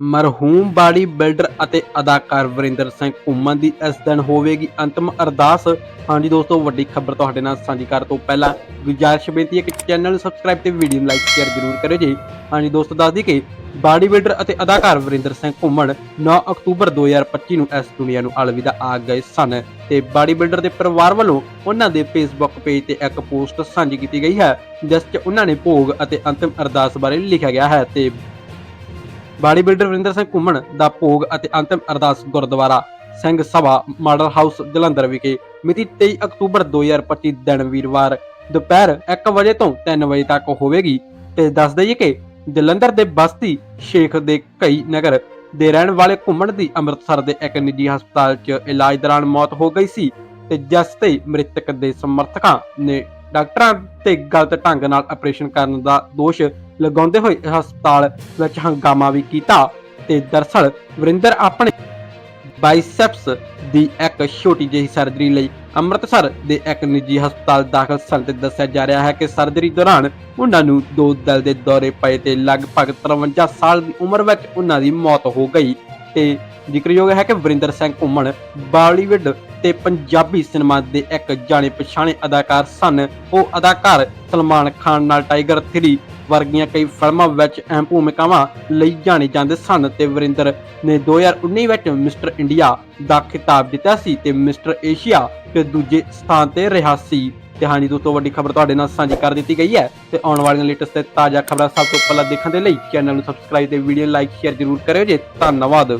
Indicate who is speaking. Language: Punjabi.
Speaker 1: ਮਰਹੂਮ ਬਾਡੀ ਬਿਲਡਰ ਅਤੇ ਅਦਾਕਾਰ ਵਰਿੰਦਰ ਸਿੰਘ ਘੁੰਮਣ ਦੀ ਇਸ ਦਿਨ ਹੋਵੇਗੀ ਅੰਤਮ ਅਰਦਾਸ। ਹਾਂਜੀ ਦੋਸਤੋ, ਵੱਡੀ ਖਬਰ ਤੁਹਾਡੇ ਨਾਲ ਸਾਂਝੀ ਕਰਨ ਤੋਂ ਪਹਿਲਾਂ ਗੁਜਾਰਿਸ਼ ਬੇਨਤੀ ਹੈ ਕਿ ਚੈਨਲ ਨੂੰ ਸਬਸਕ੍ਰਾਈਬ ਤੇ ਵੀਡੀਓ ਨੂੰ ਲਾਈਕ ਸ਼ੇਅਰ ਜ਼ਰੂਰ ਕਰਿਓ ਜੀ। ਹਾਂਜੀ ਦੋਸਤੋ, ਦੱਸ ਦਈਏ ਕਿ ਬਾਡੀ ਬਿਲਡਰ ਅਤੇ ਅਦਾਕਾਰ ਵਰਿੰਦਰ ਸਿੰਘ ਘੁੰਮਣ 9 ਅਕਤੂਬਰ 2025 ਨੂੰ ਇਸ ਦੁਨੀਆ ਨੂੰ ਅਲਵਿਦਾ ਆ ਗਏ ਸਨ ਤੇ ਬਾਡੀ ਬਿਲਡਰ ਦੇ ਪਰਿਵਾਰ ਵੱਲੋਂ ਉਹਨਾਂ ਦੇ ਫੇਸਬੁੱਕ ਪੇਜ ਤੇ ਇੱਕ ਪੋਸਟ ਸਾਂਝੀ ਕੀਤੀ ਗਈ ਹੈ, ਜਿਸ 'ਚ ਉਹਨਾਂ ਨੇ ਭੋਗ ਅਤੇ ਅੰਤਿਮ ਅਰਦਾਸ ਬਾਰੇ ਲਿਖਿਆ ਗਿਆ ਹੈ ਤੇ ਬਾਡੀ ਬਿਲਡਰ ਵਰਿੰਦਰ ਸਿੰਘ ਘੁੰਮਣ ਦਾ ਭੋਗ ਅਤੇ ਅੰਤਿਮ ਅਰਦਾਸ ਗੁਰਦੁਆਰਾ ਸਿੰਘ ਸਭਾ ਮਾਡਲ ਹਾਊਸ ਜਲੰਧਰ ਵਿਖੇ ਮਿਤੀ 23 ਅਕਤੂਬਰ 2025 ਦਿਨ ਵੀਰਵਾਰ ਦੁਪਹਿਰ 1 ਵਜੇ ਤੋਂ 3 ਵਜੇ ਤੱਕ ਹੋਵੇਗੀ ਤੇ ਦੱਸ ਦਈਏ ਕਿ ਜਲੰਧਰ ਦੇ ਬਸਤੀ ਸ਼ੇਖ ਦੇ ਕਈ ਨਗਰ ਦੇ ਰਹਿਣ ਵਾਲੇ ਘੁੰਮਣ ਦੀ ਅੰਮ੍ਰਿਤਸਰ ਦੇ ਇੱਕ ਨਿੱਜੀ ਹਸਪਤਾਲ 'ਚ ਇਲਾਜ ਦੌਰਾਨ ਮੌਤ ਹੋ ਗਈ ਸੀ ਤੇ ਜਿਸ ਤੇ ਮ੍ਰਿਤਕ ਦੇ ਸਮਰਥਕਾਂ ਨੇ ਡਾਕਟਰਾਂ ਤੇ ਗਲਤ ਢੰਗ ਨਾਲ ਆਪਰੇਸ਼ਨ ਕਰਨ ਦਾ ਦੋਸ਼ ਲਗਾਉਂਦੇ ਹੋਏ ਹਸਪਤਾਲ ਵਿੱਚ ਹੰਗਾਮਾ ਵੀ ਕੀਤਾ ਤੇ ਦਰਸਲ ਵਰਿੰਦਰ ਆਪਣੇ ਬਾਈਸੈਪਸ ਦੀ ਇੱਕ ਛੋਟੀ ਜਿਹੀ ਸਰਜਰੀ ਲਈ ਅੰਮ੍ਰਿਤਸਰ ਦੇ ਇੱਕ ਨਿੱਜੀ ਹਸਪਤਾਲ ਦਾਖਲ ਸਨ ਤੇ ਦੱਸਿਆ ਜਾ ਰਿਹਾ ਹੈ ਕਿ ਸਰਜਰੀ ਦੌਰਾਨ ਉਹਨਾਂ ਨੂੰ ਦੋ ਦਿਲ ਦੇ ਦੌਰੇ ਪਏ ਤੇ ਲਗਭਗ 53 ਸਾਲ ਦੀ ਉਮਰ ਵਿੱਚ ਉਹਨਾਂ ਦੀ ਮੌਤ ਹੋ ਗਈ। ਤੇ ਜ਼ਿਕਰਯੋਗ ਹੈ ਕਿ ਵਰਿੰਦਰ ਸਿੰਘ ਘੁੰਮਣ, ਬਾਲੀਵੁੱਡ ਤੇ ਪੰਜਾਬੀ ਸਿਨੇਮਾ ਦੇ ਇੱਕ ਜਾਣੇ ਪਛਾਣੇ ਅਦਾਕਾਰ ਸਨ। ਉਹ ਅਦਾਕਾਰ ਸਲਮਾਨ ਖਾਨ ਨਾਲ ਟਾਈਗਰ 3 ਵਰਗੀਆਂ ਕਈ ਫਿਲਮਾਂ ਵਿੱਚ ਅਹਿਮ ਭੂਮਿਕਾਵਾਂ ਲਈ ਜਾਣੇ ਜਾਂਦੇ ਸਨ ਤੇ ਵਰਿੰਦਰ ਨੇ 2019 ਵਿੱਚ ਮਿਸਟਰ ਇੰਡੀਆ ਦਾ ਖਿਤਾਬ ਜਿੱਤਿਆ ਸੀ ਤੇ ਮਿਸਟਰ ਏਸ਼ੀਆ ਤੇ ਦੂਜੇ ਸਥਾਨ ਤੇ ਰਿਹਾ ਸੀ। ਤੇ ਹਾਂਜੀ ਦੋਸਤੋ, ਵੱਡੀ ਖਬਰ ਤੁਹਾਡੇ ਨਾਲ ਸਾਂਝੀ ਕਰ ਦਿੱਤੀ ਗਈ ਹੈ ਤੇ ਆਉਣ ਵਾਲੀਆਂ ਲੇਟੈਸਟ ਤੇ ਤਾਜ਼ਾ ਖਬਰਾਂ ਸਭ ਤੋਂ ਪਹਿਲਾਂ ਦੇਖਣ ਦੇ ਲਈ ਚੈਨਲ ਨੂੰ ਸਬਸਕ੍ਰਾਈਬ ਤੇ ਵੀਡੀਓ ਲਾਈਕ ਸ਼ੇਅਰ ਜ਼ਰੂਰ ਕਰਿਓ ਜੀ। ਧੰਨਵਾਦ।